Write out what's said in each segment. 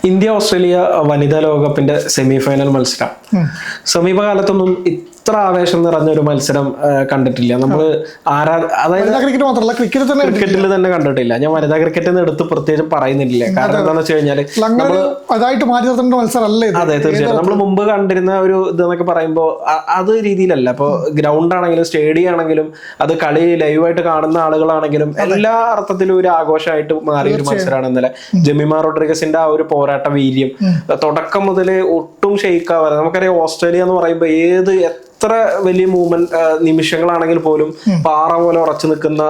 India Australia വനിതാ ലോകകപ്പിന്റെ semi final മത്സരം സമീപകാലത്തൊന്നും ഇത്ര ആവേശം നിറഞ്ഞ ഒരു മത്സരം കണ്ടിട്ടില്ല. നമ്മൾ ആരാ അതായത് ക്രിക്കറ്റ് മാത്രമല്ല ക്രിക്കറ്റ് തന്നെ ക്രിക്കറ്റിൽ തന്നെ കണ്ടിട്ടില്ല. ഞാൻ വനിതാ ക്രിക്കറ്റ് എന്ന് എടുത്ത് പ്രത്യേകിച്ച് പറയുന്നില്ല. കാരണം എന്താണെന്ന് വെച്ച് കഴിഞ്ഞാൽ അതായിട്ട് മാറ്റി നിർത്തേണ്ട മത്സരമല്ല ഇത്? അതെ തീർച്ചയായിട്ടും. നമ്മൾ മുമ്പ് കണ്ടിരുന്ന ഒരു ഇതെന്നൊക്കെ പറയുമ്പോൾ അത് രീതിയിലല്ല. ഇപ്പോൾ ഗ്രൗണ്ട് ആണെങ്കിലും സ്റ്റേഡിയം ആണെങ്കിലും അത് കളി ലൈവായിട്ട് കാണുന്ന ആളുകളാണെങ്കിലും എല്ലാ അർത്ഥത്തിലും ഒരു ആഘോഷമായിട്ട് മാറിയ ഒരു മത്സരമാണ് ഇന്നലെ. ജമിമാ റോഡ്രിഗസിന്റെ ആ ഒരു പോരാട്ട വീര്യം. തുടക്കം മുതൽ ഒട്ടും ഷെയ്ക്കാവാതെ നമുക്കറിയാം ഓസ്ട്രേലിയ എന്ന് പറയുമ്പോൾ ഏത് എത്ര വലിയ മൂവ്മെന്റ് നിമിഷങ്ങളാണെങ്കിൽ പോലും പാറ പോലെ ഉറച്ചു നിൽക്കുന്ന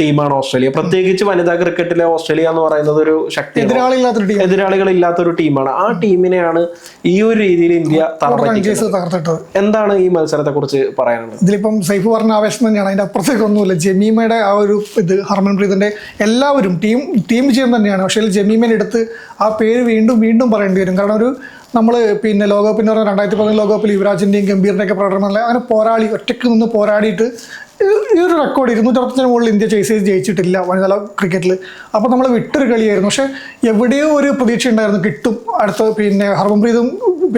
ടീമാണ്. ഓസ്ട്രേലിയ. പ്രത്യേകിച്ച് വനിതാ ക്രിക്കറ്റിലെ ഓസ്ട്രേലിയ എന്ന് പറയുന്നത് ഒരു ശക്തി എതിരാളികൾ ഇല്ലാത്തൊരു എതിരാളികളില്ലാത്ത ഒരു ടീമാണ്. ആ ടീമിനെയാണ് ഈ ഒരു രീതിയിൽ ഇന്ത്യ തകർത്തിട്ടത്. എന്താണ് ഈ മത്സരത്തെ കുറിച്ച് പറയാനുള്ളത്? ഇതിലിപ്പം സൈഫ് പറഞ്ഞ ആവേശം തന്നെയാണ്. അതിന്റെ അപ്പുറത്തേക്ക് ഒന്നുമില്ല. ജമീമയുടെ ആ ഒരു ഇത് ഹർമൻപ്രീതിന്റെ എല്ലാവരും ടീം ടീം വിജയം തന്നെയാണ്. പക്ഷേ ജമീമേനെ അടുത്ത് ആ പേര് വീണ്ടും വീണ്ടും പറയേണ്ടി വരും. കാരണം ഒരു നമ്മൾ പിന്നെ ലോകകപ്പിന് പറഞ്ഞാൽ രണ്ടായിരത്തി പതിനൊന്ന് ലോകകപ്പിൽ യുവരാജിന്റെയും ഗംഭീറിന്റെയൊക്കെ പ്രകടനം അങ്ങനെ പോരാളി ഒറ്റയ്ക്ക് നിന്ന് പോരാടിയിട്ട് ഈ- ഒരു റെക്കോർഡ് ഇരുന്നൂറ്ററുപത്തഞ്ചിന് മുകളിൽ ഇന്ത്യ ചേസ് ജയിച്ചിട്ടില്ല വനിതല ക്രിക്കറ്റിൽ അപ്പോൾ നമ്മൾ വിട്ടൊരു കളിയായിരുന്നു. പക്ഷേ എവിടെയോ ഒരു പ്രതീക്ഷ ഉണ്ടായിരുന്നു കിട്ടും. അടുത്ത പിന്നെ ഹർമൻപ്രീതും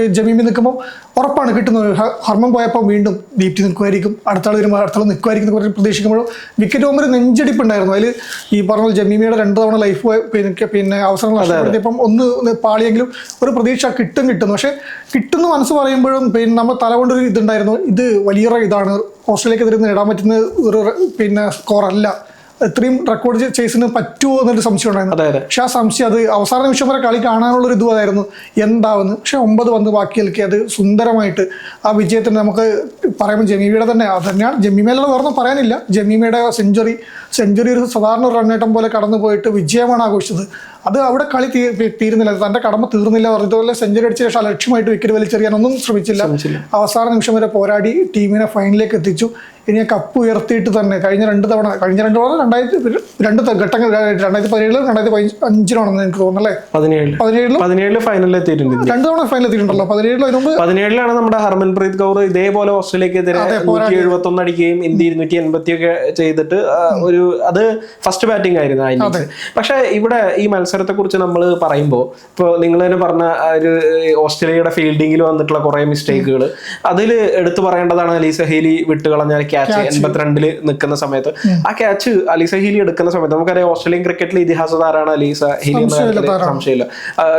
ജമീമി നിൽക്കുമ്പോൾ ഉറപ്പാണ് കിട്ടുന്നത്. ഹർമ്മം ഹർമൻ പോയപ്പോൾ വീണ്ടും ദീപ്തി നിൽക്കുമായിരിക്കും. അടുത്ത ആൾ വരുമ്പോൾ അടുത്ത ആൾ നിൽക്കുമായിരിക്കും എന്ന് പറഞ്ഞ് പ്രതീക്ഷിക്കുമ്പോൾ വിക്കറ്റ് പോകുമ്പോൾ നെഞ്ചടിപ്പുണ്ടായിരുന്നു. നെഞ്ചടിപ്പ് ഉണ്ടായിരുന്നു അതിൽ ഈ പറഞ്ഞ ജമീമിയുടെ രണ്ട് തവണ ലൈഫ് പിന്നെ പിന്നെ അവസരങ്ങൾ നഷ്ടപ്പെടുത്തിയപ്പം ഒന്ന് പാളിയെങ്കിലും ഒരു പ്രതീക്ഷ കിട്ടും കിട്ടുന്നു പക്ഷേ കിട്ടുന്ന മനസ്സ് പറയുമ്പോഴും പിന്നെ നമ്മൾ തല കൊണ്ടൊരു ഇതുണ്ടായിരുന്നു. ഇത് വലിയ ഇതാണ്. ഓസ്ട്രേലിയക്കെതിരെ നേടാൻ പറ്റുന്ന ഒരു പിന്നെ സ്കോറല്ല അല്ല ഇത്രയും റെക്കോർഡ് ചേസിന് പറ്റുമോ എന്നൊരു സംശയം ഉണ്ടായിരുന്നു. പക്ഷെ ആ സംശയം അത് അവസാന നിമിഷം വരെ കളി കാണാനുള്ള ഒരു ഇതുമായിരുന്നു എന്താവുന്നു? പക്ഷെ ഒമ്പത് പന്ത് ബാക്കി നിൽക്കി അത് സുന്ദരമായിട്ട് ആ വിജയത്തിന് നമുക്ക് പറയുമ്പോൾ ജമീമയുടെ തന്നെ അത് തന്നെയാണ്. ജമീമയിലുള്ള വേറെ പറയാനില്ല. ജമീമയുടെ സെഞ്ചുറി സെഞ്ചുറി ഒരു സാധാരണ റണ്ണേറ്റം റണ്ണേട്ടം പോലെ കടന്നു പോയിട്ട് വിജയമാണ് ആഘോഷിച്ചത്. അത് അവിടെ കളി തീരുന്നില്ല. തന്റെ കടമ തീർന്നില്ല പറഞ്ഞതുപോലെ സെഞ്ചുറി അടിച്ച ശേഷം ലക്ഷ്യമായിട്ട് വിക്കറ്റ് വലിച്ചെറിയാനൊന്നും ശ്രമിച്ചില്ല. ശ്രമിച്ചില്ല. അവസാന നിമിഷം വരെ പോരാടി ടീമിനെ ഫൈനലിലേക്ക് എത്തിച്ചു. ഇനി കപ്പ് ഉയർത്തിയിട്ട് തന്നെ കഴിഞ്ഞ രണ്ട് തവണ കഴിഞ്ഞ രണ്ട് തവണ രണ്ടായിരത്തി രണ്ട് ഘട്ടങ്ങൾ രണ്ടായിരത്തി പതിനേഴിലും രണ്ടായിരത്തി പതിനഞ്ച് അഞ്ചിലാണെന്ന് എനിക്ക് തോന്നുന്നു അല്ലേ? പതിനേഴിൽ. പതിനേഴിലും? ഫൈനലിൽ എത്തിയിട്ടുണ്ട് രണ്ട് തവണ ഫൈനൽ എത്തിയിട്ടുണ്ടല്ലോ. പതിനേഴിലും അതിനുമ്പ് പതിനേഴിലാണ് നമ്മുടെ ഹർമൻപ്രീത് കൗർ ഇതേപോലെ ഓസ്ട്രേലിയക്കെതിരെ എഴുപത്തൊന്ന് എഴുപത്തി ഒന്ന് അടിക്കുകയും ഇന്ത്യ ഇരുന്നൂറ്റി എൺപത്തി ഒക്കെ ചെയ്തിട്ട് ആ, ഒരു അത് ഫസ്റ്റ് ബാറ്റിംഗ് ആയിരുന്നു ആ ഇന്നിങ്സ് പക്ഷേ ഇവിടെ ഈ മത്സരത്തെ കുറിച്ച് നമ്മൾ പറയുമ്പോൾ ഇപ്പോൾ നിങ്ങൾ തന്നെ പറഞ്ഞ ഒരു ഓസ്ട്രേലിയയുടെ ഫീൽഡിങ്ങിൽ വന്നിട്ടുള്ള കുറെ മിസ്റ്റേക്കുകൾ അതിൽ എടുത്തു പറയേണ്ടതാണ് അലീസ ഹീലി വിട്ടുകളഞ്ഞ ക്യാച്ച് എൺപത്തിരണ്ടിൽ നിൽക്കുന്ന സമയത്ത്. ആ ക്യാച്ച് അലീസ ഹീലി എടുക്കുന്ന സമയത്ത് നമുക്കറിയാം ഓസ്ട്രേലിയൻ ക്രിക്കറ്റിലെ ഇതിഹാസ താരമാണ് അലീസ ഹീലി എന്ന സംശയമില്ല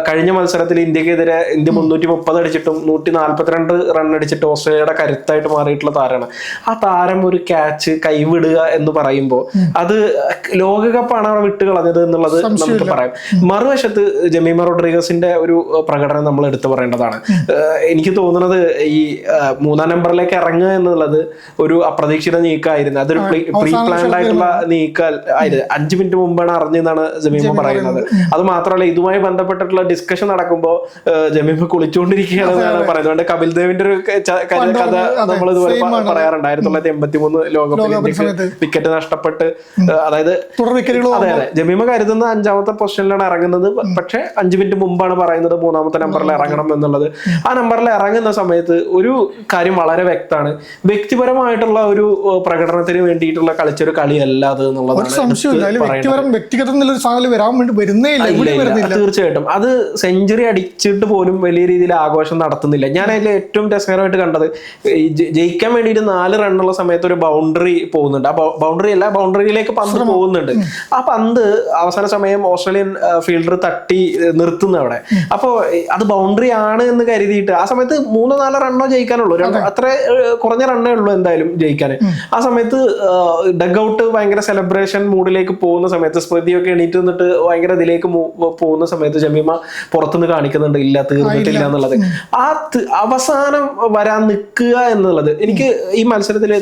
കഴിഞ്ഞ മത്സരത്തിൽ ഇന്ത്യക്കെതിരെ ഇന്ത്യ മുന്നൂറ്റി മുപ്പത് അടിച്ചിട്ടും നൂറ്റി നാല്പത്തിരണ്ട് റൺ അടിച്ചിട്ട് ഓസ്ട്രേലിയയുടെ കരുത്തായിട്ട് മാറിയിട്ടുള്ള താരമാണ് ആ താരം ഒരു ക്യാച്ച് കൈവിടുക എന്ന് പറയുമ്പോൾ അത് ലോകകപ്പാണ് അവിടെ വിട്ട് കളഞ്ഞത് എന്നുള്ളത് നമുക്ക് പറയാം. മറുവശത്ത് ജമീമ റോഡ്രിഗസിന്റെ ഒരു പ്രകടനം നമ്മൾ എടുത്തു പറയേണ്ടതാണ്. എനിക്ക് തോന്നുന്നത് ഈ മൂന്നാം നമ്പറിലേക്ക് ഇറങ്ങുക എന്നുള്ളത് ഒരു അപ്രതീക്ഷിത നീക്കമായിരുന്നു. അതൊരു പ്രീ പ്ലാൻഡ് ആയിട്ടുള്ള നീക്ക ആയിരുന്നു. അഞ്ചു മിനിറ്റ് മുമ്പാണ് അറിഞ്ഞെന്നാണ് ജമീമ പറയുന്നത്. അത് മാത്രമല്ല ഇതുമായി ബന്ധപ്പെട്ടിട്ടുള്ള ഡിസ്കഷൻ നടക്കുമ്പോൾ ജമീമ കുളിച്ചുകൊണ്ടിരിക്കുകയാണെന്നാണ് പറയുന്നത്. അതുകൊണ്ട് കപിൽ ദേവിന്റെ ഒരു കഥ നമ്മൾ ഇതുപോലെ പ- പറയാറുണ്ട്. ആയിരത്തി തൊള്ളായിരത്തി എൺപത്തി മൂന്ന് ലോകകപ്പിൽ സമയത്ത്. വിക്കറ്റ് നഷ്ടപ്പെട്ട് അതായത് അതെ അതെ. ജമീമ കരുതുന്ന അഞ്ചാമത്തെ പൊസിഷനിലാണ് ഇറങ്ങുന്നത്. പക്ഷെ അഞ്ച് മിനിറ്റ് മുമ്പാണ് പറയുന്നത് മൂന്നാമത്തെ നമ്പറിൽ ഇറങ്ങണം എന്നുള്ളത്. ആ നമ്പറിൽ ഇറങ്ങുന്ന സമയത്ത് ഒരു കാര്യം വളരെ വ്യക്തമാണ്. വ്യക്തിപരമായിട്ടുള്ള ഒരു പ്രകടനത്തിന് വേണ്ടിയിട്ടുള്ള കളിച്ചൊരു കളിയല്ല അത് എന്നുള്ളതാണ് വ്യക്തിഗതം വരാൻ വേണ്ടി വരുന്നേ ഇല്ല. തീർച്ചയായിട്ടും. അത് സെഞ്ചുറി അടിച്ചിട്ട് പോലും വലിയ രീതിയിൽ ആഘോഷം നടത്തുന്നില്ല. ഞാൻ അതിൽ ഏറ്റവും രസകരമായിട്ട് കണ്ടത് ജയിക്കാൻ വേണ്ടിയിട്ട് നാല് റണ്ണുള്ള സമയത്ത് ഒരു ബൗണ്ടറി പോകുന്നുണ്ട്. ആ ബൗണ്ടറി അല്ല ബൗണ്ടറിയിലേക്ക് പന്ത് പോകുന്നുണ്ട്. ആ പന്ത് അവസാന സമയം ഓസ്ട്രേലിയൻ ഫീൽഡർ തട്ടി നിർത്തുന്നു അവിടെ. അപ്പോ അത് ബൗണ്ടറി ആണ് എന്ന് കരുതിയിട്ട് ആ സമയത്ത് മൂന്നോ നാലോ റണ്ണോ ജയിക്കാനുള്ളൂ. അത്ര കുറഞ്ഞ റണ്ണേ ഉള്ളൂ എന്തായാലും ജയിക്കാൻ. ആ സമയത്ത് ഡഗ് ഔട്ട് ഭയങ്കര സെലിബ്രേഷൻ മൂഡിലേക്ക് പോകുന്ന സമയത്ത് സ്മൃതിയൊക്കെ എണീറ്റ് നിന്നിട്ട് ഭയങ്കര ഇതിലേക്ക് പോകുന്ന സമയത്ത് ജമീമ പുറത്തുനിന്ന് കാണിക്കുന്നുണ്ട് ഇല്ല തീർന്നിട്ടില്ല എന്നുള്ളത്. ആ അവസാനം വരാൻ നിൽക്കുക എന്നുള്ളത്. എനിക്ക് ഈ മത്സരത്തിൽ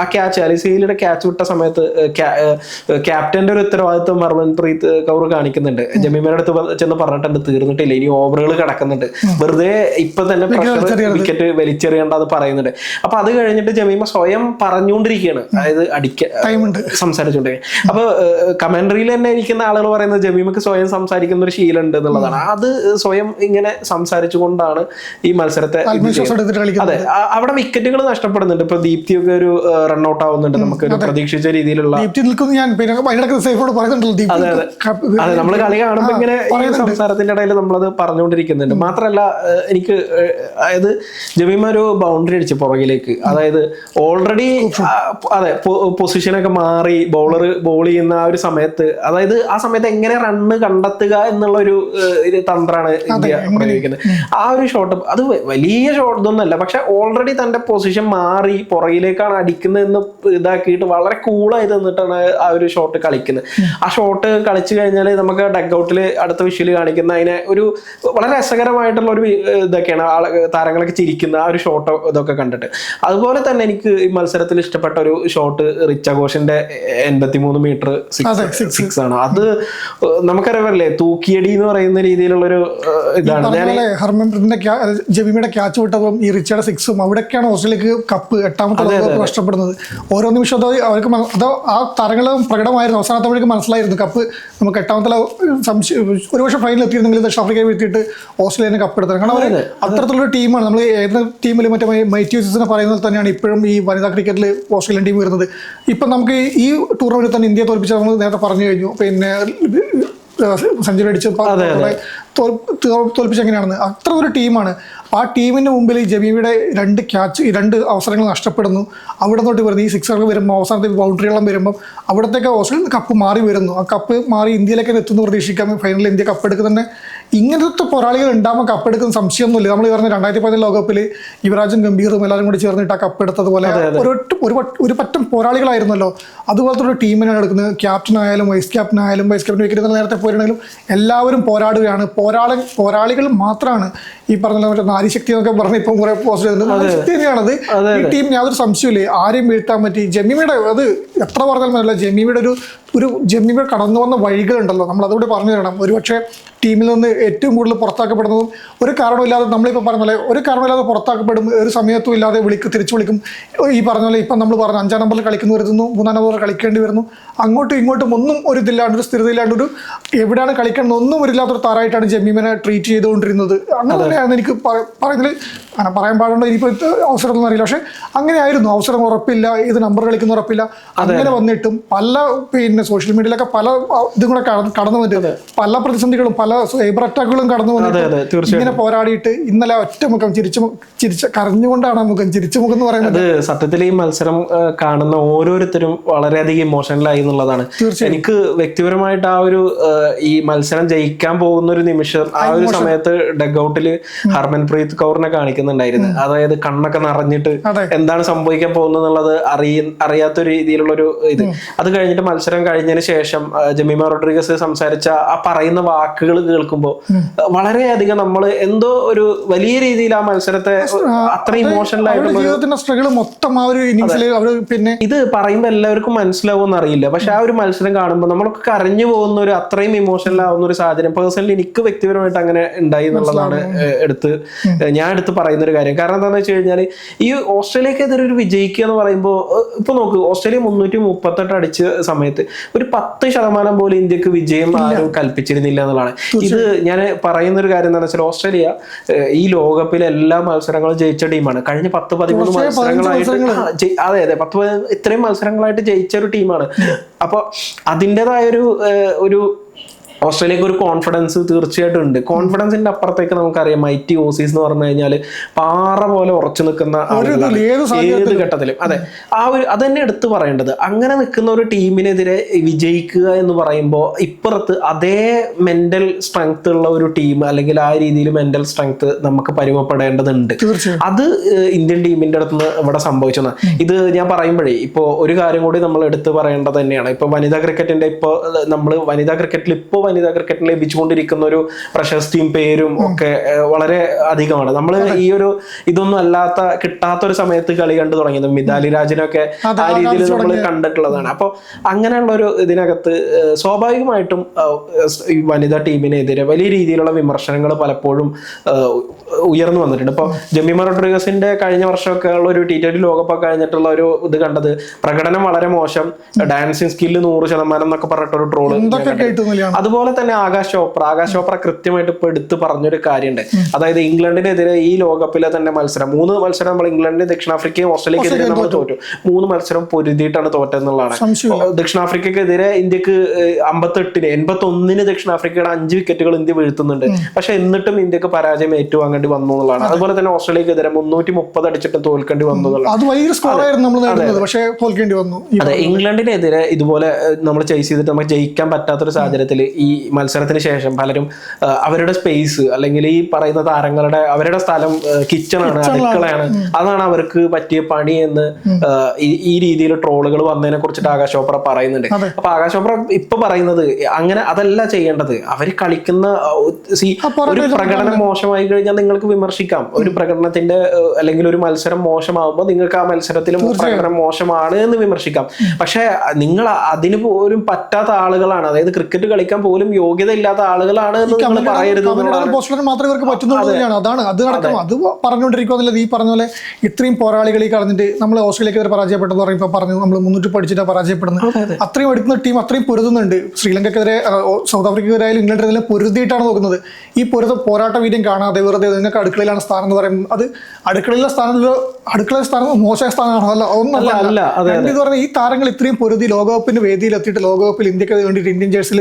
ആ ക്യാച്ച് അലിസയിലെ ക്യാച്ച് വിട്ട സമയത്ത് ക്യാപ്റ്റന്റെ ഒരു ഉത്തരവാദിത്വം ഹർമൻപ്രീത് കൗർ കാണിക്കുന്നുണ്ട്. ജമീമയുടെ അടുത്ത് ചെന്ന് പറഞ്ഞിട്ടുണ്ട് തീർന്നിട്ടില്ല ഇനി ഓവറുകൾ കിടക്കുന്നുണ്ട്. വെറുതെ ഇപ്പൊ തന്നെ വിക്കറ്റ് വലിച്ചെറിയേണ്ടത് പറയുന്നുണ്ട്. അപ്പൊ അത് കഴിഞ്ഞിട്ട് ജമീമ സ്വയം പറഞ്ഞുകൊണ്ടിരിക്കുകയാണ്. അതായത് അടിക്ക ടൈമുണ്ട്. സംസാരിച്ചുകൊണ്ടിരിക്കുക അപ്പൊ കമന്ററിയിൽ തന്നെ ഇരിക്കുന്ന ആളുകൾ പറയുന്നത് ജമീമക്ക് സ്വയം സംസാരിക്കുന്ന ഒരു ശീലം ഉണ്ട് എന്നുള്ളതാണ് അത് സ്വയം ഇങ്ങനെ സംസാരിച്ചുകൊണ്ടാണ് ഈ മത്സരത്തെ അതെ അവിടെ വിക്കറ്റുകൾ നഷ്ടപ്പെടുന്നുണ്ട്. ഇപ്പൊ ദീപ്തിയൊക്കെ ഒരു റൺ ഔട്ട് ആവുന്നുണ്ട്. നമുക്ക് പ്രതീക്ഷിച്ച രീതിയിലുള്ള ദീപ്തി നിൽക്കുന്നു ഞാൻ. പിന്നെ അതിനിടയ്ക്ക് സേഫോട് പറയുന്നുണ്ടല്ലോ അതെ നമ്മൾ കളി കാണുമ്പോൾ ഇങ്ങനെ സംസാരത്തിന്റെ ഇടയിൽ നമ്മളത് പറഞ്ഞുകൊണ്ടിരിക്കുന്നുണ്ട്. മാത്രല്ല എനിക്ക് അതായത് ജമീമ ഒരു ബൗണ്ടറി അടിച്ചു പുറകിലേക്ക്. അതായത് ഓൾറെഡി അതെ പൊസിഷനൊക്കെ മാറി ബൗളർ ബോൾ ചെയ്യുന്ന ആ ഒരു സമയത്ത് അതായത് ആ സമയത്ത് എങ്ങനെ റണ്ണ് കണ്ടെത്തുക എന്നുള്ള ഒരു തന്ത്രാണ് തന്ത്രമാണ് ഇന്ത്യ പ്രയോഗിക്കുന്നത്. ആ ഒരു ഷോട്ട് അത് വലിയ ഷോട്ട് ഇതൊന്നല്ല പക്ഷെ ഓൾറെഡി തന്റെ പൊസിഷൻ മാറി പുറകിലേക്കാണ് അടിക്കുന്നതെന്ന് ഇതാക്കിയിട്ട് വളരെ കൂളായി നിന്നിട്ടാണ് ആ ഒരു ഷോട്ട് കളിക്കുന്നത്. ആ ഷോട്ട് കളിച്ചു കഴിഞ്ഞാൽ നമുക്ക് ഡഗ് ഔട്ടിൽ അടുത്ത വിഷ്വൽ കാണിക്കുന്ന അതിനെ ഒരു വളരെ രസകരമായിട്ടുള്ള ഒരു ഇതൊക്കെയാണ് ആ താരങ്ങളൊക്കെ ചിരിക്കുന്ന ആ ഒരു ഷോട്ട് ഇതൊക്കെ കണ്ടിട്ട്. അതുപോലെ തന്നെ എനിക്ക് ഈ മത്സരത്തിൽ ഇഷ്ടപ്പെട്ട ഒരു ഷോട്ട് റിച്ച ഘോഷിന്റെ എൺപത്തിമൂന്ന് മീറ്റർ സിക്സ് ആണ്. അത് നമുക്കറിയാമല്ലേ തൂക്കിയടി എന്ന് പറയുന്ന രീതിയിലുള്ളൊരു ഒരു ഇതാണ്. ഞാൻ പറഞ്ഞ ഹർമൻപ്രീതിന്റെ ജബിമിയുടെ ക്യാച്ച് വിട്ടതും ഈ റിച്ചയുടെ സിക്സും അവിടെയൊക്കെയാണ് ഓസ്ട്രേലിയക്ക് കപ്പ് എട്ടാമത്തെ നഷ്ടപ്പെടുന്നത്. ഓരോ നിമിഷം അതോ അവർക്ക് അതോ ആ താരങ്ങളും പ്രകടമായിരുന്നു. അവസാനത്തോഴേക്ക് മനസ്സിലായിരുന്നു. കപ്പ് നമുക്ക് എട്ടാമത്തെ സംശയം ഒരുപക്ഷെ ഫൈനൽ എത്തിയിരുന്നെങ്കിൽ ദക്ഷിണാഫ്രിക്കയെ വീഴ്ത്തിയിട്ട് ഓസ്ട്രേലിയനെ കപ്പ് എടുത്തത്. കാരണം അവർ അത്തരത്തിലുള്ള ടീമാണ് നമ്മൾ ഏത് ടീമിൽ മറ്റേ മൈറ്റ്യൂസിനെ പറയുന്നത് തന്നെയാണ് ഇപ്പോഴും ഈ വനിതാ ക്രിക്കറ്റിൽ ഓസ്ട്രേലിയൻ ടീം വരുന്നത്. ഇപ്പം നമുക്ക് ഈ ടൂർണമെന്റിൽ തന്നെ ഇന്ത്യയെ തോൽപ്പിച്ച നമ്മൾ നേരത്തെ പറഞ്ഞു കഴിഞ്ഞു. പിന്നെ സെഞ്ചുറി അടിച്ച് തോൽപ്പിച്ച് എങ്ങനെയാണെന്ന്. അത്ര ഒരു ടീമാണ്. ആ ടീമിന്റെ മുമ്പിൽ ജമീമിയുടെ രണ്ട് ക്യാച്ച് രണ്ട് അവസരങ്ങൾ നഷ്ടപ്പെടുന്നു. അവിടെ തൊട്ട് വരുന്നു. ഈ സിക്സറുകൾ വരുമ്പോൾ അവസാനത്തെ ബൗണ്ടറികളും വരുമ്പോൾ അവിടത്തേക്ക് ഓസ്ട്രേലിയൻ കപ്പ് മാറി വരുന്നു. ആ കപ്പ് മാറി ഇന്ത്യയിലേക്ക് എത്തുന്നു പ്രതീക്ഷിക്കാം. ഫൈനലിൽ ഇന്ത്യ കപ്പ് എടുക്കുന്ന ഇങ്ങനത്തെ പോരാളികൾ ഉണ്ടാകുമ്പോൾ കപ്പെടുക്കുന്ന സംശയമൊന്നുമില്ല. നമ്മൾ പറഞ്ഞ രണ്ടായിരത്തി പതിനാല് ലോകകപ്പിൽ യുവരാജും ഗംഭീറും എല്ലാവരും കൂടി ചേർന്നിട്ട് ആ കപ്പ് എടുത്തതുപോലെ ഒരു ഒരു പറ്റം പോരാളികളായിരുന്നല്ലോ. അതുപോലത്തെ ഒരു ടീമിനാണ് എടുക്കുന്നത്. ക്യാപ്റ്റൻ ആയാലും വൈസ് ക്യാപ്റ്റൻ ആയാലും വൈസ് ക്യാപ്റ്റൻ വിക്കറ്റ് നേരത്തെ പോയിരുന്നെങ്കിലും എല്ലാവരും പോരാടുകയാണ്. പോരാളി പോരാളികൾ മാത്രമാണ്. ഈ പറഞ്ഞ മറ്റേ നാരിശക്തി എന്നൊക്കെ പറഞ്ഞ് ഇപ്പം കുറെ പോസ്റ്റ് ശക്തി തന്നെയാണത്. ഈ ടീം യാതൊരു സംശയമില്ലേ ആരെയും വീഴ്ത്താൻ പറ്റി. ജമീമയുടെ അത് എത്ര പറഞ്ഞാലും മതിയല്ല. ജമീമയുടെ ഒരു ഒരു ജമീമ കടന്നു വന്ന വഴികളുണ്ടല്ലോ. നമ്മൾ അതുകൂടി പറഞ്ഞു തരണം. ഒരുപക്ഷെ ടീമിൽ നിന്ന് ഏറ്റവും കൂടുതൽ പുറത്താക്കപ്പെടുന്നതും ഒരു കാരണമില്ലാതെ നമ്മളിപ്പോൾ പറഞ്ഞ പോലെ ഒരു കാരണമില്ലാതെ പുറത്താക്കപ്പെടും ഒരു സമയത്തും ഇല്ലാതെ വിളിക്ക് തിരിച്ചു വിളിക്കും. ഈ പറഞ്ഞ പോലെ ഇപ്പം നമ്മൾ പറഞ്ഞു അഞ്ചാം നമ്പറിൽ കളിക്കുന്നു വരുന്നു മൂന്നാം നമ്പറിൽ കളിക്കേണ്ടി വരുന്നു. അങ്ങോട്ടും ഇങ്ങോട്ടും ഒന്നും ഒരു ഇതില്ലാണ്ട് ഒരു സ്ഥിരതയില്ലാണ്ട് ഒരു എവിടെയാണ് കളിക്കേണ്ടത്? ഒന്നും ഒരു ഇല്ലാത്തൊരു താരമായിട്ടാണ് ജമീമിനെ ട്രീറ്റ് ചെയ്തുകൊണ്ടിരുന്നത്. അങ്ങനെ തന്നെയാണ് എനിക്ക് പറ- പറയുന്നതിൽ അങ്ങനെ പറയാൻ പാടുണ്ടോ. ഇനിയിപ്പോൾ ഇത് അവസരം ഒന്നും അറിയില്ല. പക്ഷെ അങ്ങനെയായിരുന്നു. അവസരം ഉറപ്പില്ല. ഇത് നമ്പർ കളിക്കുന്ന ഉറപ്പില്ല. അങ്ങനെ വന്നിട്ടും പല പിന്നെ സോഷ്യൽ മീഡിയയിലൊക്കെ പല ഇതും കൂടെ കടന്നു വന്നിട്ട് പല പ്രതിസന്ധികളും പല സൈബർ അറ്റാക്കുകളും കടന്നു വന്നിട്ട് ഇങ്ങനെ പോരാടിയിട്ട് ഇന്നലെ ഒറ്റ മുഖം ചിരിച്ചു ചിരിച്ച കരഞ്ഞുകൊണ്ടാണ് മുഖം ചിരിച്ചു മുഖം എന്ന് പറയുന്നത്. സത്യത്തിൽ ഈ മത്സരം കാണുന്ന ഓരോരുത്തരും വളരെയധികം ഇമോഷണലായി എന്നുള്ളതാണ്. എനിക്ക് വ്യക്തിപരമായിട്ട് ആ ഒരു ഈ മത്സരം ജയിക്കാൻ പോകുന്ന ഒരു നിമിഷം ആ ഒരു സമയത്ത് ഡെഗ് ഔട്ടിൽ ഹർമൻപ്രീത് കൗറിനെ കാണിക്കുന്നുണ്ടായിരുന്നു. അതായത് കണ്ണൊക്കെ നിറഞ്ഞിട്ട് എന്താണ് സംഭവിക്കാൻ പോകുന്നത് എന്നുള്ളത് അറിയ അറിയാത്ത ഒരു രീതിയിലുള്ള ഒരു ഇത് അത് കഴിഞ്ഞിട്ട് മത്സരം കഴിഞ്ഞതിന് ശേഷം ജമീമ റോഡ്രിഗസ് സംസാരിച്ച ആ പറയുന്ന വാക്കുകൾ കേൾക്കുമ്പോൾ വളരെയധികം നമ്മൾ എന്തോ ഒരു വലിയ രീതിയിൽ ആ മത്സരത്തെ അത്ര ഇമോഷണൽ ആയിട്ടുള്ള സ്ട്രഗിൾ മൊത്തം ആ ഒരു ഇന്നിങ്സിൽ പിന്നെ ഇത് പറയുമ്പോൾ എല്ലാവർക്കും മനസ്സിലാവുമെന്ന് അറിയില്ല. പക്ഷെ ആ ഒരു മത്സരം കാണുമ്പോൾ നമ്മളൊക്കെ കരഞ്ഞു പോകുന്ന ഒരു അത്രയും ഇമോഷണൽ ആവുന്ന ഒരു സാഹചര്യം പേഴ്സണലി എനിക്ക് വ്യക്തിപരമായിട്ട് അങ്ങനെ ഉണ്ടായി എന്നുള്ളതാണ് എടുത്ത് ഞാൻ എടുത്ത് പറയുന്ന ഒരു കാര്യം. കാരണം എന്താണെന്ന് വെച്ച് കഴിഞ്ഞാൽ ഈ ഓസ്ട്രേലിയക്കെതിരെ ഒരു വിജയിക്കുക എന്ന് പറയുമ്പോൾ ഇപ്പൊ നോക്ക് ഓസ്ട്രേലിയ മുന്നൂറ്റി മുപ്പത്തെട്ട് അടിച്ച സമയത്ത് ഒരു പത്ത് ശതമാനം പോലും ഇന്ത്യയ്ക്ക് വിജയം ആരും കൽപ്പിച്ചിരുന്നില്ല എന്നുള്ളതാണ്. ഇത് ഞാൻ പറയുന്ന ഒരു കാര്യം എന്താണെന്ന് വെച്ചാൽ ഓസ്ട്രേലിയ ഈ ലോകകപ്പിലെ എല്ലാ മത്സരങ്ങളും ജയിച്ച ടീമാണ്. കഴിഞ്ഞ പത്ത് പതിമൂന്ന് മത്സരങ്ങളായിട്ട് അതെ അതെ പത്ത് ഇത്രയും മത്സരങ്ങളായിട്ട് ജയിച്ച ഒരു ടീമാണ്. അപ്പൊ അതിന്റെതായ ഒരു ഒരു ഓസ്ട്രേലിയക്ക് ഒരു കോൺഫിഡൻസ് തീർച്ചയായിട്ടും ഉണ്ട്. കോൺഫിഡൻസിന്റെ അപ്പുറത്തേക്ക് നമുക്കറിയാം മൈറ്റി ഓസീസ് എന്ന് പറഞ്ഞു കഴിഞ്ഞാൽ പാറ പോലെ ഉറച്ചു നിൽക്കുന്ന ഏത് ഘട്ടത്തിലും. അതെ. ആ ഒരു അത് തന്നെ എടുത്തു പറയേണ്ടത്. അങ്ങനെ നിൽക്കുന്ന ഒരു ടീമിനെതിരെ വിജയിക്കുക എന്ന് പറയുമ്പോൾ ഇപ്പുറത്ത് അതേ മെന്റൽ സ്ട്രെങ്ത് ഉള്ള ഒരു ടീം അല്ലെങ്കിൽ ആ രീതിയിൽ മെന്റൽ സ്ട്രെങ്ത് നമുക്ക് പരിമപ്പെടേണ്ടതുണ്ട്. അത് ഇന്ത്യൻ ടീമിന്റെ അടുത്ത് നിന്ന് ഇവിടെ സംഭവിച്ചതാണ് ഇത് ഞാൻ പറയുമ്പോഴേ ഇപ്പോൾ ഒരു കാര്യം കൂടി നമ്മൾ എടുത്തു പറയേണ്ടത് തന്നെയാണ്. ഇപ്പൊ വനിതാ ക്രിക്കറ്റിന്റെ ഇപ്പോൾ നമ്മൾ വനിതാ ക്രിക്കറ്റിൽ ഇപ്പോൾ വനിതാ ക്രിക്കറ്റിൽ ലഭിച്ചുകൊണ്ടിരിക്കുന്ന ഒരു പ്രശസ്തിയും പേരും ഒക്കെ വളരെ അധികമാണ്. നമ്മൾ ഈ ഒരു ഇതൊന്നും അല്ലാത്ത കിട്ടാത്ത ഒരു സമയത്ത് കളി കണ്ടു തുടങ്ങിയത്. മിതാലി രാജിനൊക്കെ ആ രീതിയിൽ നമ്മൾ കണ്ടിട്ടുള്ളതാണ്. അപ്പോൾ അങ്ങനെയുള്ള ഒരു ഇതിനകത്ത് സ്വാഭാവികമായിട്ടും ഈ വനിതാ ടീമിനെതിരെ വലിയ രീതിയിലുള്ള വിമർശനങ്ങൾ പലപ്പോഴും ഉയർന്നു വന്നിട്ടുണ്ട്. ഇപ്പോൾ ജമീമ റോഡ്രിഗസിന്റെ കഴിഞ്ഞ വർഷമൊക്കെ ഉള്ള ഒരു ടി ട്വന്റി ലോകകപ്പ് കഴിഞ്ഞിട്ടുള്ള ഒരു ഇത് കണ്ടത് പ്രകടനം വളരെ മോശം ഡാൻസിങ് സ്കില്ല് നൂറ് ശതമാനം എന്നൊക്കെ പറഞ്ഞിട്ടൊരു ട്രോൾ എന്നുള്ളതാണ് അതുപോലെ തന്നെ ആകാശ് ചോപ്ര. ആകാശ് ചോപ്ര കൃത്യമായിട്ട് ഇപ്പൊ എടുത്ത് പറഞ്ഞൊരു കാര്യമുണ്ട് അതായത് ഇംഗ്ലണ്ടിനെതിരെ ഈ ലോകകപ്പിലെ തന്നെ മത്സരം. മൂന്ന് മത്സരം നമ്മൾ ഇംഗ്ലണ്ടിന് ദക്ഷിണാഫ്രിക്കയും ഓസ്ട്രേലിയക്കെതിരെ നമ്മൾ തോറ്റു. മൂന്ന് മത്സരം പൊരുതിയിട്ടാണ് തോറ്റെന്നുള്ളതാണ് ദക്ഷിണാഫ്രിക്കക്കെതിരെ ഇന്ത്യയ്ക്ക് അമ്പത്തെട്ടിന് എൺപത്തി ഒന്നിന് ദക്ഷിണാഫ്രിക്കയുടെ അഞ്ച് വിക്കറ്റുകൾ ഇന്ത്യ വീഴ്ത്തുന്നുണ്ട്. പക്ഷെ എന്നിട്ടും ഇന്ത്യയ്ക്ക് പരാജയം ഏറ്റുവാങ്ങേണ്ടി വന്നു എന്നുള്ളതാണ്. അതുപോലെ തന്നെ ഓസ്ട്രേലിയക്കെതിരെ മുന്നൂറ്റി മുപ്പത് അടിച്ചിട്ട് തോൽക്കേണ്ടി വന്നു എന്നുള്ളതാണ്. പക്ഷേ തോൽക്കേണ്ടി വന്നു. അതെ ഇംഗ്ലണ്ടിനെതിരെ ഇതുപോലെ നമ്മൾ ചേസ് ചെയ്തിട്ട് നമുക്ക് ജയിക്കാൻ പറ്റാത്തൊരു സാഹചര്യത്തിൽ ഈ മത്സരത്തിന് ശേഷം പലരും അവരുടെ സ്പേസ് അല്ലെങ്കിൽ ഈ പറയുന്ന താരങ്ങളുടെ അവരുടെ സ്ഥലം കിച്ചണാണ് ആണ് അടുക്കളയാണ്. അതാണ് അവർക്ക് പറ്റിയ പണി എന്ന് ഈ- ഈ രീതിയിൽ ട്രോളുകൾ വന്നതിനെ കുറിച്ചിട്ട് ആകാശ് ചോപ്ര പറയുന്നുണ്ട്. അപ്പൊ ആകാശ് ചോപ്ര ഇപ്പൊ പറയുന്നത് അങ്ങനെ അതല്ല ചെയ്യേണ്ടത്. അവർ കളിക്കുന്ന ഒരു പ്രകടനം മോശമായി കഴിഞ്ഞാൽ നിങ്ങൾക്ക് വിമർശിക്കാം. ഒരു പ്രകടനത്തിന്റെ അല്ലെങ്കിൽ ഒരു മത്സരം മോശമാകുമ്പോൾ നിങ്ങൾക്ക് ആ മത്സരത്തിൽ പ്രകടനം മോശമാണ് എന്ന് വിമർശിക്കാം. പക്ഷെ നിങ്ങൾ അതിന് പോലും പറ്റാത്ത ആളുകളാണ്. അതായത് ക്രിക്കറ്റ് കളിക്കാൻ പോലും യോഗ്യത ഇല്ലാത്ത ആളുകളാണ് എന്ന് പറയരുത് പോസ്റ്റുകൾ മാത്രമേ ഇവർക്ക് പറ്റുന്നുള്ളൂ അതാണ് അത് നടക്കും അത്. പറഞ്ഞുകൊണ്ടിരിക്കുന്നില്ല ഈ പറഞ്ഞ പോലെ ഇത്രയും പോരാളികൾ ഈ കളഞ്ഞിട്ട് നമ്മൾ ഓസ്ട്രേലിയക്കെതിരെ പരാജയപ്പെട്ടെന്ന് പറയുമ്പോൾ പറഞ്ഞു നമ്മൾ മുന്നൂറ്റി പഠിച്ചിട്ടാണ് പരാജയപ്പെടുന്നത്. അത്രയും എടുക്കുന്ന ടീം അത്രയും പൊരുതുന്നുണ്ട്. ശ്രീലങ്കക്കെതിരെ സൗത്ത് ആഫ്രിക്കക്കെതിരായാലും ഇംഗ്ലണ്ടിനെതിരെ പൊരുതിയിട്ടാണ് നോക്കുന്നത്. ഈ പൊരുത പോരാട്ട വീര്യം കാണാതെ വെറുതെ നിങ്ങൾക്ക് അടുക്കളയിലാണ് സ്ഥാനം എന്ന് പറയുമ്പോൾ അത് അടുക്കളയിലെ സ്ഥാനത്തിലോ അടുക്കളയിലെ സ്ഥാനം മോശമായ സ്ഥാനമാണോ അല്ല ഒന്നല്ല രണ്ട് പറഞ്ഞാൽ ഈ താരങ്ങൾ ഇത്രയും പൊരുതി ലോകകപ്പിന് വേദിയിൽ എത്തിയിട്ട് ലോകകപ്പിൽ ഇന്ത്യയ്ക്ക് വേണ്ടിയിട്ട് ഇന്ത്യൻ ജേഴ്സിയിൽ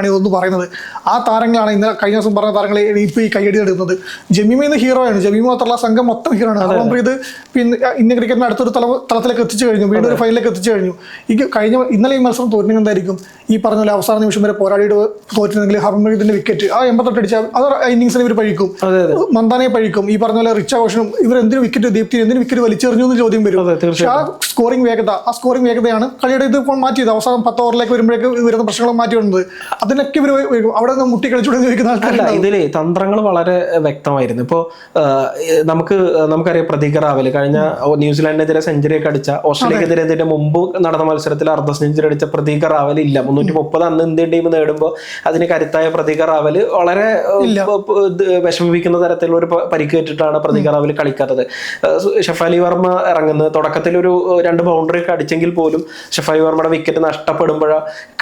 കളിക്കുമ്പോഴാണ് ഇതൊന്ന് പറയുന്നത്. ആ താരങ്ങളാണ് ഇന്ന് കഴിഞ്ഞ ദിവസം പറഞ്ഞ താരങ്ങളെ ഇപ്പോൾ ഈ കൈയടി നേടുന്നത് ജമീമ ഇന്ന് ഹീറോ ആണ്. ജമീമ മാത്രമല്ല സംഘം മൊത്തം ഹീറോ ആണ്. ഹർമൻപ്രീത് പിന്നെ ഇന്ത്യൻ ക്രിക്കറ്റിന് അടുത്തൊരു തല തലത്തിലേക്ക് എത്തിച്ചു കഴിഞ്ഞു. വീണ്ടും ഒരു ഫൈനലിലേക്ക് എത്തിച്ചു കഴിഞ്ഞു. ഈ കഴിഞ്ഞ ഇന്നലെ ഈ മത്സരം തോറ്റെങ്കിൽ എന്തായിരിക്കും? ഈ പറഞ്ഞ പോലെ അവസാന നിമിഷം വരെ പോരാടിയിട്ട് തോറ്റിരുന്നെങ്കിൽ ഹർമൻപ്രീതിന്റെ വിക്കറ്റ് ആ എൺപത്തെട്ട് അടിച്ച അത് ഇന്നിങ്സിന് ഇവർ പഴിക്കും. മന്ദാനെ പഴിക്കും. ഈ പറഞ്ഞ പോലെ റിച്ച ഘോഷനും ഇവർ എന്തിനു വിക്കറ്റ് ദീപ്തി എന്തിനു വിക്കറ്റ് വലിച്ചെറിഞ്ഞു എന്ന് ചോദ്യം വരും. പക്ഷേ ആ സ്കോറിംഗ് വേഗത ആ സ്കോറിംഗ് വേഗതയാണ് കളിയുടെ ഇത് ഇപ്പോൾ മാറ്റിയത്. അവസാനം പത്ത് ഓവറിലേക്ക് വരുമ്പോഴേക്ക് വരുന്ന പ്രശ്നങ്ങൾ മാറ്റി വന്നത് അതിനൊക്കെ ഇവർ അവിടെ നിന്ന് മുട്ടി കളിച്ചുകൊണ്ട് ചോദിക്കുന്ന ആൾക്കാരല്ല ഇതിൽ തന്ത്രങ്ങൾ വളരെ വ്യക്തമായിരുന്നു. ഇപ്പോ നമുക്ക് നമുക്കറിയാം പ്രതീക റാവൽ കഴിഞ്ഞ ന്യൂസിലാൻഡിനെതിരെ സെഞ്ചുറി ഒക്കെ അടിച്ച ഓസ്ട്രേലിയക്കെതിരെ ഇതിന്റെ മുമ്പ് നടന്ന മത്സരത്തിൽ അർദ്ധ സെഞ്ചുറി അടിച്ച പ്രതീക റാവൽ ഇല്ല. മുന്നൂറ്റി മുപ്പത് അന്ന് ഇന്ത്യൻ ടീം നേടുമ്പോൾ അതിന് കരുത്തായ പ്രതീക റാവൽ വളരെ വിഷമിപ്പിക്കുന്ന തരത്തിലുള്ള ഒരു പരിക്ക് പരിക്കേറ്റിട്ടാണ് പ്രതീക റാവൽ കളിക്കാത്തത്. ഷഫാലി വർമ്മ ഇറങ്ങുന്നത് തുടക്കത്തിൽ ഒരു രണ്ട് ബൗണ്ടറി ഒക്കെ അടിച്ചെങ്കിൽ പോലും ഷഫാലി വർമ്മയുടെ വിക്കറ്റ് നഷ്ടപ്പെടുമ്പോഴ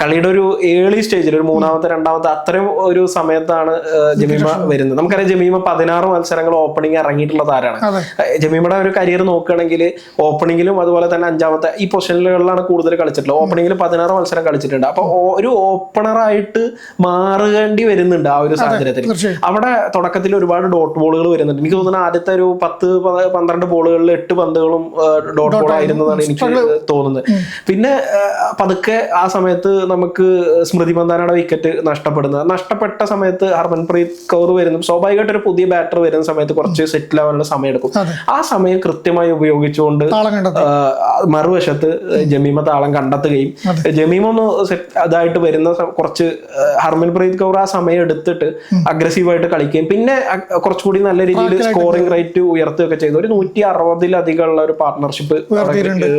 കളിയുടെ ഒരു ഏർലി സ്റ്റേജിൽ ഒരു മൂന്നാമത്തെ രണ്ടാമത്തെ അത്രയും ഒരു സമയത്താണ് ജമീമ വരുന്നത്. നമുക്കറിയാം ജമീമ പതിനാറ് മത്സരങ്ങൾ ഓപ്പണിംഗ് ഇറങ്ങിയിട്ടുള്ള താരമാണ്. ജമീമയുടെ ഒരു കരിയർ നോക്കുകയാണെങ്കിൽ ഓപ്പണിംഗിലും അതുപോലെ തന്നെ അഞ്ചാമത്തെ ഈ പൊസിഷനുകളിലാണ് കൂടുതൽ കളിച്ചിട്ടുള്ളത്. ഓപ്പണിംഗിൽ പതിനാറ് മത്സരം കളിച്ചിട്ടുണ്ട്. അപ്പൊ ഒരു ഓപ്പണറായിട്ട് മാറുകേണ്ടി വരുന്നുണ്ട് ആ ഒരു സാഹചര്യത്തിൽ. അവിടെ തുടക്കത്തിൽ ഒരുപാട് ഡോട്ട് ബോളുകൾ വരുന്നുണ്ട്. എനിക്ക് തോന്നുന്നു ആദ്യത്തെ ഒരു പത്ത് പന്ത്രണ്ട് ബോളുകളിൽ എട്ട് പന്തുകളും ഡോട്ട് ബോൾ ആയിരുന്നതാണ് എനിക്ക് തോന്നുന്നത്. പിന്നെ പതുക്കെ ആ സമയത്ത് നമുക്ക് സ്മൃതി മന്ദാനയുടെ വിക്കറ്റ് നഷ്ടപ്പെടുന്നത്. നഷ്ടപ്പെട്ട സമയത്ത് ഹർമൻപ്രീത് കൗർ വരുന്നു. സ്വാഭാവികമായിട്ട് ഒരു പുതിയ ബാറ്റർ വരുന്ന സമയത്ത് കുറച്ച് സെറ്റിൽ ആവാനുള്ള സമയം എടുക്കും. ആ സമയം കൃത്യമായി ഉപയോഗിച്ചുകൊണ്ട് മറുവശത്ത് ജമീമ താളം കണ്ടെത്തുകയും ജമീമ ഒന്ന് അതായിട്ട് വരുന്ന കുറച്ച് ഹർമൻപ്രീത് കൗർ ആ സമയം എടുത്തിട്ട് അഗ്രസീവായിട്ട് കളിക്കുകയും പിന്നെ കുറച്ചുകൂടി നല്ല രീതിയിൽ സ്കോറിംഗ് റേറ്റ് ഉയർത്തുകയൊക്കെ ചെയ്തു. ഒരു നൂറ്റി അറുപതിലധികം ഉള്ള ഒരു പാർട്ണർഷിപ്പ്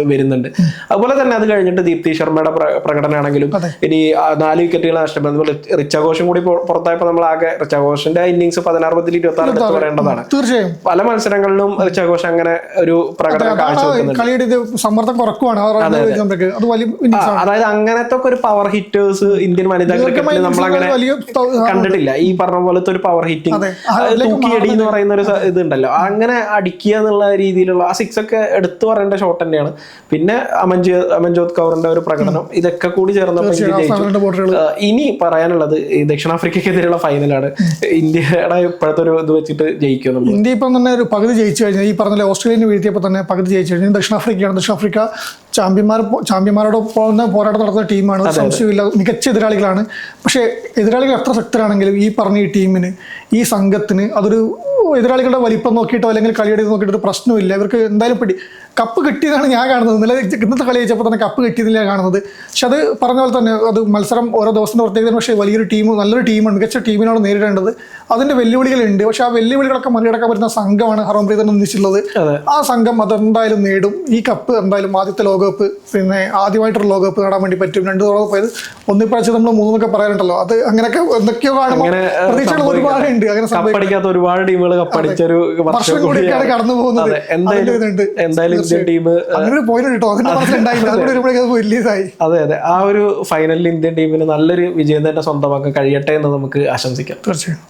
വരുന്നുണ്ട്. അതുപോലെ തന്നെ അത് കഴിഞ്ഞിട്ട് ദീപ്തി ശർമ്മയുടെ പ്ര- പ്രകടനമാണെങ്കിലും ഇനി നാല് വിക്കറ്റുകൾ നഷ്ടപ്പെടുന്നത് അതുപോലെ റിച്ചാഘോഷം കൂടി പുറ- പുറത്തായപ്പോൾ നമ്മൾ ആകെ റിച്ചാഘോഷിന്റെ ഇന്നിങ്സ് പതിനാറ് മുതൽ ഇരുപത്തി ആറ് എടുത്ത് പറയേണ്ടതാണ് തീർച്ചയായും. പല മത്സരങ്ങളിലും റിച്ചാഘോഷ് അങ്ങനെ ഒരു പ്രകടനം കാഴ്ചവെക്കുന്നുണ്ട്. സമ്മർദ്ദം കുറക്കുവാണ്. അതായത് അങ്ങനത്തെ ഒക്കെ ഒരു പവർ ഹിറ്റേഴ്സ് ഇന്ത്യൻ വനിതാ ക്രിക്കറ്റിൽ നമ്മൾ അങ്ങനെ കണ്ടിട്ടില്ല. ഈ പറഞ്ഞ പോലത്തെ ഒരു പവർ ഹിറ്റിംഗ്. തൂക്കിയടി എന്ന് പറയുന്ന ഒരു ഇത് ഇതുണ്ടല്ലോ. അങ്ങനെ അടിക്കുക എന്നുള്ള രീതിയിലുള്ള ആ സിക്സ് ഒക്കെ എടുത്തു പറയേണ്ട ഷോട്ട് തന്നെയാണ്. പിന്നെ അമൻജോ അമൻജോത് കൗറിന്റെ ഒരു പ്രകടനം. ഇതൊക്കെ കൂടി ചേർന്നപ്പോൾ ഇനി പറയാനുള്ളത് ഈ ദക്ഷിണാഫ്രിക്കക്കെതിരെയുള്ള ഫൈനലാണ് ഇന്ത്യയുടെ ഇപ്പോഴത്തെ ഒരു ഇത് വെച്ചിട്ട് ജയിക്കും ഇന്ത്യ ഇപ്പം തന്നെ ഒരു പകുതി ജയിച്ചു കഴിഞ്ഞാൽ ഈ പറഞ്ഞ ഓസ്ട്രേലിയനെ വീഴ്ത്തിയപ്പോൾ തന്നെ പകുതി ജയിച്ചു കഴിഞ്ഞാൽ ദക്ഷിണാഫ്രിക്കയാണ്. ദക്ഷിണാഫ്രിക്ക ചാമ്പ്യന്മാർ ചാമ്പ്യന്മാരോടൊപ്പം പോരാട്ടം നടത്തുന്ന ടീമാണ്. സംശയമില്ല. മികച്ച എതിരാളികളാണ്. പക്ഷേ എതിരാളികൾ എത്ര ശക്തരാണെങ്കിലും ഈ പറഞ്ഞ ഈ ടീമിന് ഈ സംഘത്തിന് അതൊരു എതിരാളികളുടെ വലിപ്പം നോക്കിയിട്ടോ അല്ലെങ്കിൽ കളിയുടെ ഇത് നോക്കിയിട്ട് ഒരു പ്രശ്നമില്ല. ഇവർക്ക് എന്തായാലും പിടി കപ്പ് കിട്ടിയതാണ് ഞാൻ കാണുന്നത്. ഇന്നലെ ഇന്നത്തെ കളി ജയിച്ചപ്പോൾ തന്നെ കപ്പ് കിട്ടിയതില്ല കാണുന്നത്. പക്ഷെ അത് പറഞ്ഞ പോലെ തന്നെ അത് മത്സരം ഓരോ ദിവസം പ്രത്യേകത പക്ഷേ വലിയൊരു ടീം നല്ലൊരു ടീമാണ്. മികച്ച ടീമിനോട് നേരിടേണ്ടത്. അതിന്റെ വെല്ലുവിളികളുണ്ട്. പക്ഷേ ആ വെല്ലുവിളികളൊക്കെ മറികടക്കാൻ പറ്റുന്ന സംഘമാണ് ഹർമൻപ്രീത് ഒന്നിച്ചിട്ടുള്ളത്. ആ സംഘം അതെന്തായാലും നേടും. ഈ കപ്പ് എന്തായാലും ആദ്യത്തെ ലോകകപ്പ് പിന്നെ ആദ്യമായിട്ടൊരു ലോകകപ്പ് നേടാൻ വേണ്ടി പറ്റും. രണ്ട് ലോകകപ്പ് ആയത് ഒന്നിപ്രാഴ്ച നമ്മൾ മൂന്നൊക്കെ പറയാറുണ്ടല്ലോ. അത് അങ്ങനെയൊക്കെ എന്തൊക്കെയോ കാണുമ്പോൾ പ്രതീക്ഷകൾ ഒരുപാടുണ്ട്. അങ്ങനെ ഒരുപാട് ടീമുകൾ കപ്പടിച്ച ഒരു വർഷം കൂടിയൊക്കെയാണ് കടന്നു പോകുന്നത്. എന്തായാലും ഇന്ത്യൻ ടീം അങ്ങനെ ഒരു പോയിന്റ് കേട്ടോ. അതിന്റെ മനസ്സിലുണ്ടായില്ല അതുകൂടി വരുമ്പോഴേക്കും അത് വലിയ ഇതായി അതെ അതെ. ആ ഒരു ഫൈനലിൽ ഇന്ത്യൻ ടീമിന് നല്ലൊരു വിജയം തന്നെ സ്വന്തമാക്കാൻ കഴിയട്ടെ എന്ന് നമുക്ക് ആശംസിക്കാം. തീർച്ചയായും.